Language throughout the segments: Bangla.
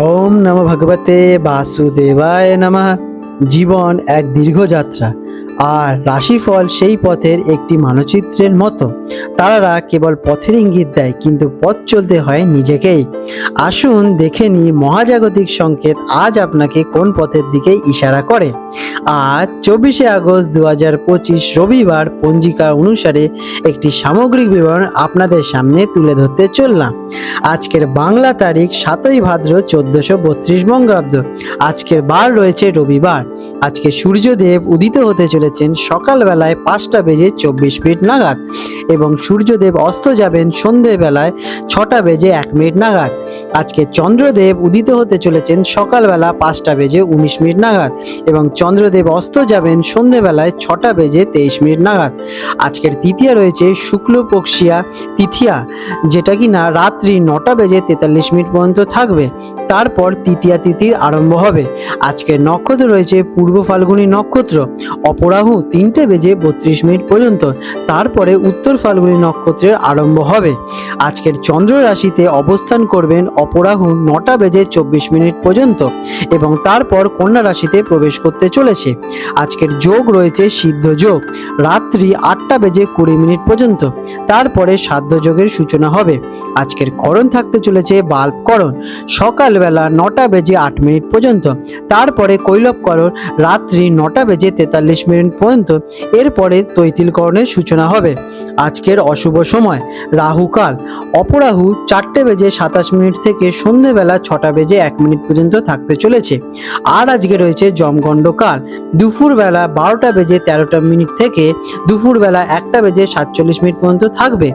ওম নম ভগবতে বাসুদেবায় নমঃ। জীবন এক দীর্ঘ যাত্রা আর রাশিফল সেই পথের একটি মানচিত্রের মতো। তারারা কেবল পথের ইঙ্গিত দেয়, কিন্তু পথ চলতে হয় নিজেকেই। আসুন দেখে নি মহাজাগতিক সংকেত আজ আপনাকে কোন পথের দিকে ইশারা করে। আজ চব্বিশে আগস্ট দু হাজার পঁচিশ রবিবার পঞ্জিকা অনুসারে একটি সামগ্রিক বিবরণ আপনাদের সামনে তুলে ধরতে চললাম। আজকের বাংলা তারিখ সাতই ভাদ্র চোদ্দশো বত্রিশ বঙ্গাব্দ। আজকের বার রয়েছে রবিবার। আজকে সূর্যদেব উদিত হতে চলেছেন সকালবেলায় পাঁচটা বেজে চব্বিশ মিনিট নাগাদ এবং সূর্যদেব অস্ত যাবেন সন্ধেবেলায় ছটা বেজে এক মিনিট নাগাদ। আজকে চন্দ্রদেব উদিত হতে চলেছেন সকালবেলা পাঁচটা বেজে উনিশ মিনিট নাগাদ এবং চন্দ্রদেব অস্ত যাবেন সন্ধেবেলায় ছটা বেজে তেইশ মিনিট নাগাদ। আজকের তৃতীয়া রয়েছে শুক্লপক্ষিয়া তিথিয়া, যেটা কি না রাত্রি নটা বেজে তেতাল্লিশ মিনিট পর্যন্ত থাকবে। তারপর তৃতীয়া তিথির আরম্ভ হবে। আজকের নক্ষত্র রয়েছে পূর্ব ফাল্গুনী নক্ষত্র অপরাহু তিনটে বেজে বত্রিশ মিনিট পর্যন্ত, তারপরে উত্তর ফাল্গুনী নক্ষত্রের আরম্ভ হবে। আজকের চন্দ্র রাশিতে অবস্থান করবেন অপরাহু নটা বেজে চব্বিশ মিনিট পর্যন্ত এবং তারপর কন্যা রাশিতে প্রবেশ করতে চলেছে। আজকের যোগ রয়েছে সিদ্ধ যোগ, রাত্রি আটটা বেজে কুড়ি মিনিট পর্যন্ত, তারপরে সাধ্য যোগের সূচনা হবে। আজকের করণ থাকতে চলেছে বাল্ব করণ সকালবেলা নটা বেজে আট মিনিট পর্যন্ত, তারপরে কৈলবকরণ রাত্রি নটা বেজে তেতাল্লিশ মিনিট পর্যন্ত এরপরে তৈতিলকরণের সূচনা হবে। আজকের অশুভ সময়, রাহুকাল। অপরাহু চারটে বেজে সাতাশ মিনিট থেকে সন্ধেবেলা ছটা বেজে এক মিনিট পর্যন্ত থাকতে চলেছে। আর আজকে রয়েছে জমগণ্ডকাল দুপুরবেলা বারোটা বেজে তেরোটা মিনিট থেকে দুপুরবেলা একটা বেজে সাতচল্লিশ মিনিট পর্যন্ত থাকবে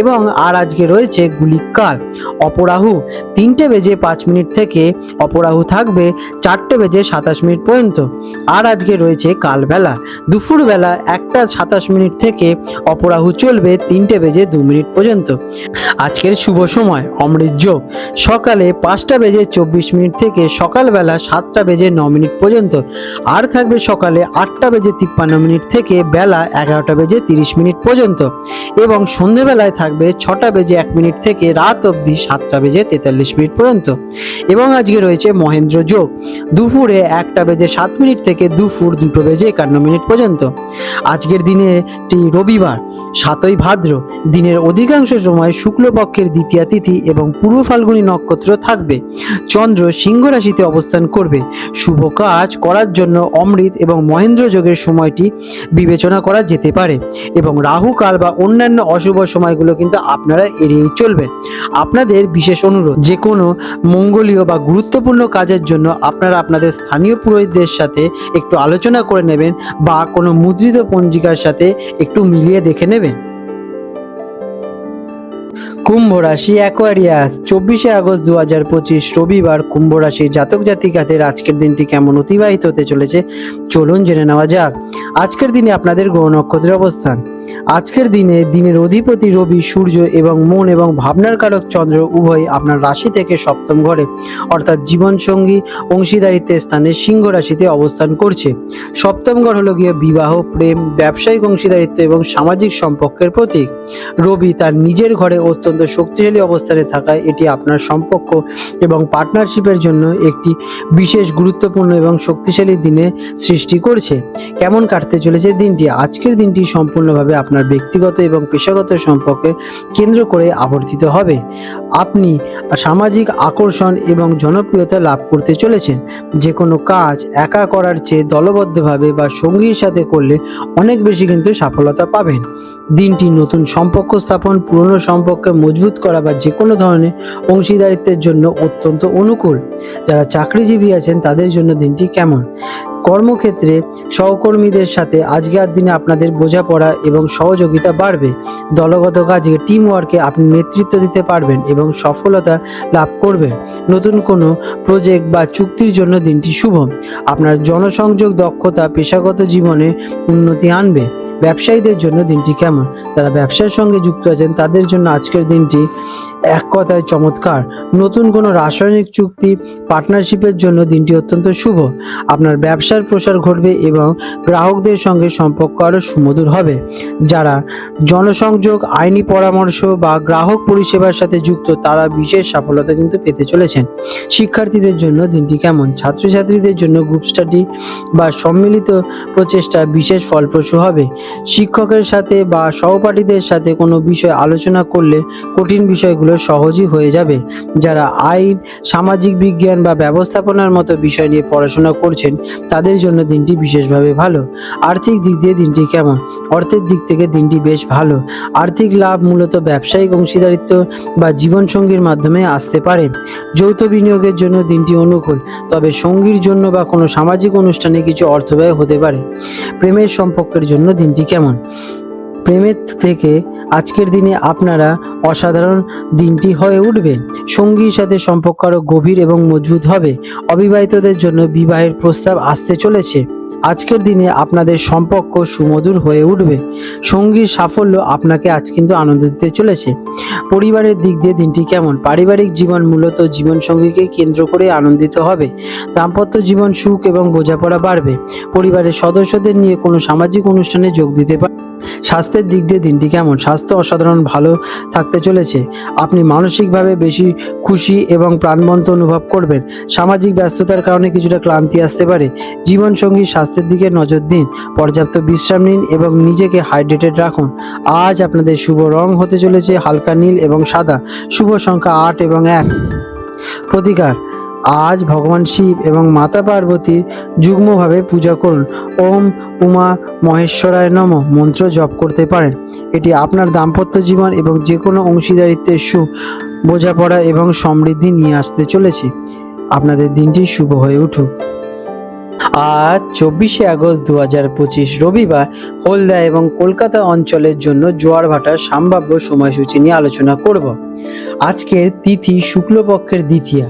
এবং আর আজকে রয়েছে গুলিকাল। অপরাহু তিনটে বেজে পাঁচ মিনিট থেকে অপরাহু থাকবে চারটে বেজে সাতাশ মিনিট পর্যন্ত। আর আজকে রয়েছে কালবেলা। দুপুরবেলা একটা সাতাশ মিনিট থেকে অপরাহু চলবে তিনটে বেজে দু মিনিট পর্যন্ত। আজকের শুভ সময় অমৃত যোগ সকালে পাঁচটা বেজে চব্বিশ মিনিট থেকে সকালবেলা সাতটা বেজে ন মিনিট পর্যন্ত। আর থাকবে সকালে আটটা বেজে তিপ্পান্ন মিনিট থেকে বেলা এগারোটা বেজে তিরিশ মিনিট পর্যন্ত। এবং সন্ধেবেলায় থাকবে ছটা বেজে এক মিনিট থেকে রাত অবধি সাতটা বেজে তেতাল্লিশ মিনিট পর্যন্ত। এবং আজকে রয়েছে মহেন্দ্র যোগ দুপুরে একটা বেজে সাত মিনিট থেকে দুপুর দুটো বেজে একান্ন মিনিট পর্যন্ত। আজকের দিনেটি রবিবার, সাতই ভাদ্র, দিনের অধিকাংশ সময় শুক্লপক্ষের দ্বিতীয় তিথি এবং পূর্ব ফাল্গুনী নক্ষত্র থাকবে। চন্দ্র সিংহ রাশিতে অবস্থান করবে। শুভ কাজ করার জন্য অমৃত এবং মহেন্দ্র যোগের সময়টি বিবেচনা করা যেতে পারে এবং রাহু কাল বা অন্যান্য অশুভ সময়গুলো কিন্তু আপনারা এড়িয়েই চলবেন আপনাদের বিশেষ অনুরোধ, যে কোনো মঙ্গলীয় বা গুরুত্বপূর্ণ কাজের জন্য আপনারা আপনাদের স্থানীয় পুরোহিতদের সাথে একটু আলোচনা করে নেবেন বা কোনো মুদ্রিত পঞ্জিকার সাথে একটু মিলিয়ে দেখে নেবেন। কুম্ভ রাশি অ্যাকোয়ারিয়াস চব্বিশে আগস্ট দু হাজার পঁচিশ রবিবার কুম্ভ রাশির জাতক জাতিকাদের আজকের দিনটি কেমন অতিবাহিত হতে চলেছে? চলুন জেনে নেওয়া যাক। আজকের দিনে আপনাদের গ্রহ নক্ষত্রের অবস্থান। আজকের দিনে দিনের অধিপতি রবি, সূর্য এবং মন এবং ভাবনার কারক চন্দ্র উভয় আপনার রাশি থেকে সপ্তম ঘরে। অর্থাৎ জীবনসঙ্গী অংশীদারিত্বের স্থানে সিংহ রাশিতে অবস্থান করছে। সপ্তম ঘর হলো গিয়ে বিবাহ, প্রেম, ব্যবসায়িক অংশীদারিত্ব এবং সামাজিক সম্পর্কের প্রতীক। রবি তার নিজের ঘরে অত্যন্ত শক্তিশালী অবস্থানে থাকায় এটি আপনার সম্পর্ক এবং পার্টনারশিপের জন্য একটি বিশেষ গুরুত্বপূর্ণ এবং শক্তিশালী দিনে সৃষ্টি করছে। কেমন কাটতে চলেছে দিনটি? আজকের দিনটি সম্পূর্ণভাবে আপনার ব্যক্তিগত এবং পেশাগত সম্পর্কে কেন্দ্র করে আবর্তিত হবে। আপনি সামাজিক আকর্ষণ এবং জনপ্রিয়তা লাভ করতে চলেছেন। যে কোনো কাজ একা করার চেয়ে দলবদ্ধভাবে বা সঙ্গীর সাথে করলে অনেক বেশি কিন্তু সফলতা পাবেন। দিনটি নতুন সম্পর্ক স্থাপন, পুরনো সম্পর্কে মজবুত করা বা যে কোনো ধরনের অংশীদারিত্বের জন্য অত্যন্ত অনুকূল। যারা চাকরিজীবী আছেন, তাদের জন্য দিনটি কেমন? কর্মক্ষেত্রে সহকর্মীদের সাথে আজকের দিনে আপনাদের বোঝাপড়া এবং সহযোগিতা বাড়বে। দলগত কাজে টিম ওয়ার্কে আপনি নেতৃত্ব দিতে পারবেন এবং সফলতা লাভ করবেন। নতুন কোনো প্রজেক্ট বা চুক্তির জন্য দিনটি শুভ। আপনার জনসংযোগ, দক্ষতা, পেশাগত জীবনে উন্নতি আনবে। ব্যবসায়ীদের জন্য দিনটি কেমন? যারা ব্যবসার সঙ্গে যুক্ত আছেন, তাদের জন্য আজকের দিনটি এক কথায় চমৎকার। নতুন কোনো রাসায়নিক চুক্তি, পার্টনারশিপের জন্য দিনটি অত্যন্ত শুভ। আপনার ব্যবসার প্রসার ঘটবে এবং গ্রাহকদের সঙ্গে সম্পর্ক আরও সুমধুর হবে। যারা জনসংযোগ, আইনি পরামর্শ বা গ্রাহক পরিষেবার সাথে যুক্ত, তারা বিশেষ সফলতা কিন্তু পেতে চলেছেন। শিক্ষার্থীদের জন্য দিনটি কেমন? ছাত্রছাত্রীদের জন্য গ্রুপ স্টাডি বা সম্মিলিত প্রচেষ্টা বিশেষ ফলপ্রসূ হবে। শিক্ষকের সাথে বা সহপাঠীদের সাথে কোনো বিষয় আলোচনা করলে কঠিন বিষয়গুলো সহজই হয়ে যাবে। যারা আইন, সামাজিক বিজ্ঞান বা ব্যবস্থাপনার মতো বিষয় নিয়ে পড়াশোনা করছেন, তাদের জন্য দিনটি বিশেষভাবে ভালো। আর্থিক দিক দিয়ে দিনটি কেমন? অর্থের দিক থেকে দিনটি বেশ ভালো। আর্থিক লাভ মূলত ব্যবসায়িক অংশীদারিত্ব বা জীবনসঙ্গীর মাধ্যমে আসতে পারে। যৌথ বিনিয়োগের জন্য দিনটি অনুকূল, তবে সঙ্গীর জন্য বা কোনো সামাজিক অনুষ্ঠানে কিছু অর্থ ব্যয় হতে পারে। প্রেমের সম্পর্কের জন্য দিনটি কেমন? প্রেমের থেকে আজকের দিনে আপনারা অসাধারণ দিনটি হয়ে উঠবে। সঙ্গীর সাথে সম্পর্ক আরও গভীর এবং মজবুত হবে। অবিবাহিতদের জন্য বিবাহের প্রস্তাব আসতে চলেছে। আজকের দিনে আপনাদের সম্পর্ক সুমধুর হয়ে উঠবে। সঙ্গীর সাফল্য আপনাকে আজ কিন্তু আনন্দ দিতে চলেছে। পরিবারের দিক দিয়ে দিনটি কেমন? পারিবারিক জীবন মূলত জীবনসঙ্গীকে কেন্দ্র করে আনন্দিত হবে। দাম্পত্য জীবন সুখ এবং বোঝাপড়া বাড়বে। পরিবারের সদস্যদের নিয়ে কোনো সামাজিক অনুষ্ঠানে যোগ দিতে পারে স্বাস্থ্যের দিক দিয়ে দিনটি কেমন? স্বাস্থ্য অসাধারণ ভালো থাকতে চলেছে। আপনি মানসিকভাবে বেশি খুশি এবং প্রাণবন্ত অনুভব করবেন। সামাজিক ব্যস্ততার কারণে কিছুটা ক্লান্তি আসতে পারে। জীবনসঙ্গী স্বাস্থ্যের দিকে নজর দিন, পর্যাপ্ত বিশ্রাম নিন এবং নিজেকে হাইড্রেটেড রাখুন। আজ আপনাদের শুভ রং হতে চলেছে হালকা নীল এবং সাদা। শুভ সংখ্যা আট এবং এক। প্রতিকার, আজ ভগবান শিব এবং মাতা পার্বতীর যুগ্মভাবে পূজা করুন। ওম উমা মহেশ্বরায় নম, মন্ত্র জপ করতে পারেন। এটি আপনার দাম্পত্য জীবন এবং যে কোনো অংশীদারিত্বের সুখ বোঝাপড়া এবং সমৃদ্ধি নিয়ে আসতে চলেছে। আপনাদের দিনটি শুভ হয়ে উঠুক। আজ চব্বিশে আগস্ট দু হাজার পঁচিশ রবিবার, হলদা এবং কলকাতা অঞ্চলের জন্য জোয়ার ভাটার সম্ভাব্য সময়সূচি নিয়ে আলোচনা করব। আজকের তিথি শুক্লপক্ষের দ্বিতীয়া।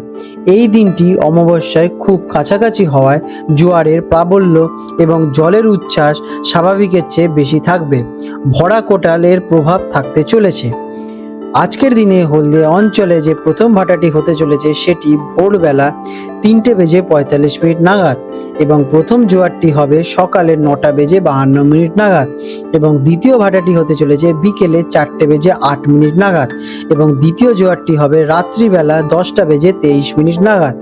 এই দিনটি অমাবস্যায় খুব কাছাকাছি হওয়ায় জোয়ারের প্রাবল্য এবং জলের উচ্ছ্বাস স্বাভাবিকের চেয়ে বেশি থাকবে। ভরা কোটালের প্রভাব থাকতে চলেছে। আজকের দিনে হলদিয়া অঞ্চলে যে প্রথম ভাটাটি হতে চলেছে সেটি ভোরবেলা তিনটে বেজে পঁয়তাল্লিশ মিনিট নাগাদ এবং প্রথম জোয়ারটি হবে সকালে নটা বেজে বাহান্ন মিনিট নাগাদ এবং দ্বিতীয় ভাটাটি হতে চলেছে বিকেলে চারটে বেজে আট মিনিট নাগাদ এবং দ্বিতীয় জোয়ারটি হবে রাত্রিবেলা দশটা বেজে তেইশ মিনিট নাগাদ।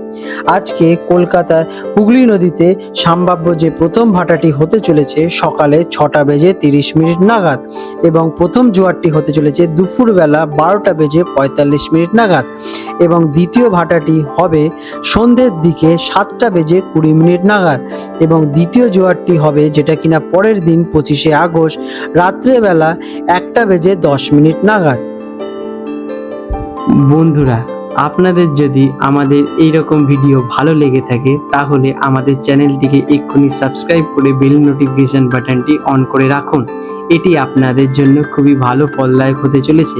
আজকে কলকাতার হুগলি নদীতে সম্ভাব্য যে প্রথম ভাটাটি হতে চলেছে সকালে ছটা বেজে তিরিশ মিনিট নাগাদ এবং প্রথম জোয়ারটি হতে চলেছে দুপুরবেলা বারোটা বেজে পঁয়তাল্লিশ মিনিট নাগাদ এবং দ্বিতীয় ভাটাটি হবে সন্ধ্যের দিকে সাতটা বেজে কুড়ি মিনিট নাগাদ এবং দ্বিতীয় জোয়ারটি হবে যেটা কিনা পরের দিন পঁচিশে আগস্ট রাত্রেবেলা একটা বেজে দশ মিনিট নাগাদ। বন্ধুরা, আপনাদের যদি আমাদের এই রকম ভিডিও ভালো লেগে থাকে, তাহলে আমাদের চ্যানেলটিকে এক্ষুনি সাবস্ক্রাইব করে বেল নোটিফিকেশন বাটনটি অন করে রাখুন। এটি আপনাদের জন্য খুবই ভালো, ফলদায়ক হতে চলেছে।